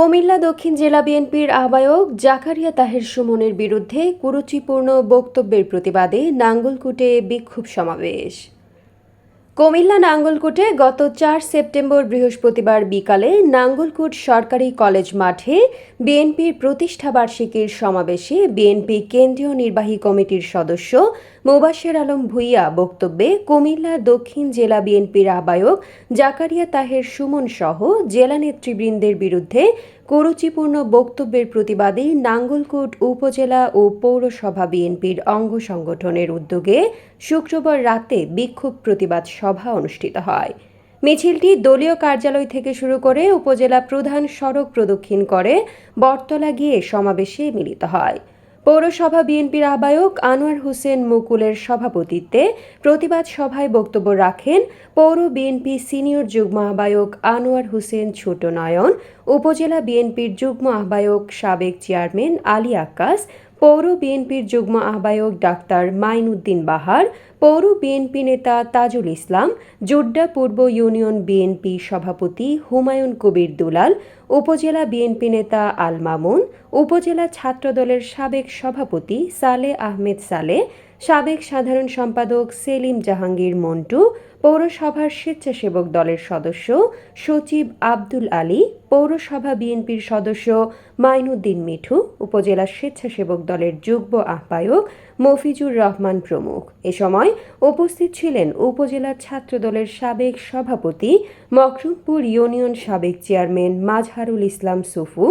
কুমিল্লা দক্ষিণ জেলা বিএনপির আহ্বায়ক জাকারিয়া তাহের সুমনের বিরুদ্ধে কুরুচিপূর্ণ বক্তব্যের প্রতিবাদে নাঙ্গলকুটে বিক্ষোভ সমাবেশ। কুমিল্লা নাঙ্গলকুটে গত চার সেপ্টেম্বর বৃহস্পতিবার বিকালে নাঙ্গলকুট সরকারি কলেজ মাঠে বিএনপির প্রতিষ্ঠাবার্ষিকীর সমাবেশে বিএনপি কেন্দ্রীয় নির্বাহী কমিটির সদস্য মোবাশের আলম ভুইয়া বক্তব্যে কুমিল্লা দক্ষিণ জেলা বিএনপির আহ্বায়ক জাকারিয়া তাহের সুমন সহ জেলা নেতৃবৃন্দের বিরুদ্ধে কুরুচিপূর্ণ বক্তব্যের প্রতিবাদে নাঙ্গলকোট উপজেলা ও পৌরসভা বিএনপির অঙ্গ সংগঠনের উদ্যোগে শুক্রবার রাতে বিক্ষোভ প্রতিবাদ সভা অনুষ্ঠিত হয়। মিছিলটি দলীয় কার্যালয় থেকে শুরু করে উপজেলা প্রধান সড়ক প্রদক্ষিণ করে বটতলা গিয়ে সমাবেশে মিলিত হয়। পৌরসভা বিএনপির আহ্বায়ক আনোয়ার হোসেন মুকুলের সভাপতিত্বে প্রতিবাদ সভায় বক্তব্য রাখেন পৌর বিএনপি সিনিয়র যুগ্ম আহ্বায়ক আনোয়ার হোসেন ছোট নয়ন উপজেলা বিএনপির যুগ্ম আহ্বায়ক সাবেক চেয়ারম্যান আলী আক্কাস পৌর বিএনপির যুগ্ম আহ্বায়ক ডাক্তার মাইনুদ্দিন বাহার, পৌর বিএনপি নেতা তাজুল ইসলাম, জোড্ডা পূর্ব ইউনিয়ন বিএনপি সভাপতি হুমায়ুন কবির দুলাল, উপজেলা বিএনপি নেতা আল মামুন, উপজেলা ছাত্রদলের সাবেক সভাপতি সালে আহমেদ সালে সাবেক সাধারণ সম্পাদক সেলিম জাহাঙ্গীর মন্টু, পৌরসভার স্বেচ্ছাসেবক দলের সদস্য সচিব আব্দুল আলী, পৌরসভা বিএনপির সদস্য মাইনুদ্দিন মিঠু, উপজেলা স্বেচ্ছাসেবক দলের যুগ্ম আহ্বায়ক মফিজুর রহমান প্রমুখ। এ সময় উপস্থিত ছিলেন উপজেলা ছাত্রদলের সাবেক সভাপতি মকরুমপুর ইউনিয়ন সাবেক চেয়ারম্যান মাজহারুল ইসলাম সুফু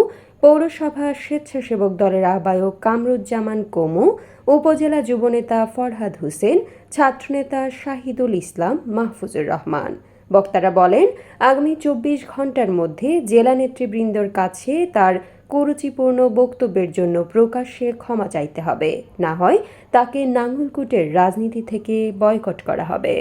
পৌরসভা স্বেচ্ছাসেবক দলের আহ্বায়ক কামরুজ্জামান কমু, উপজেলা যুবনেতা ফরহাদ হোসেন, ছাত্রনেতা শাহিদুল ইসলাম মাহফুজুর রহমান। বক্তারা বলেন, আগামী চব্বিশ ঘণ্টার মধ্যে জেলা নেতৃবৃন্দর কাছে তার কুরুচিপূর্ণ বক্তব্যের জন্য প্রকাশ্যে ক্ষমা চাইতে হবে। না হয় তাকে নাঙ্গলকুটের রাজনীতি থেকে বয়কট করা হবে।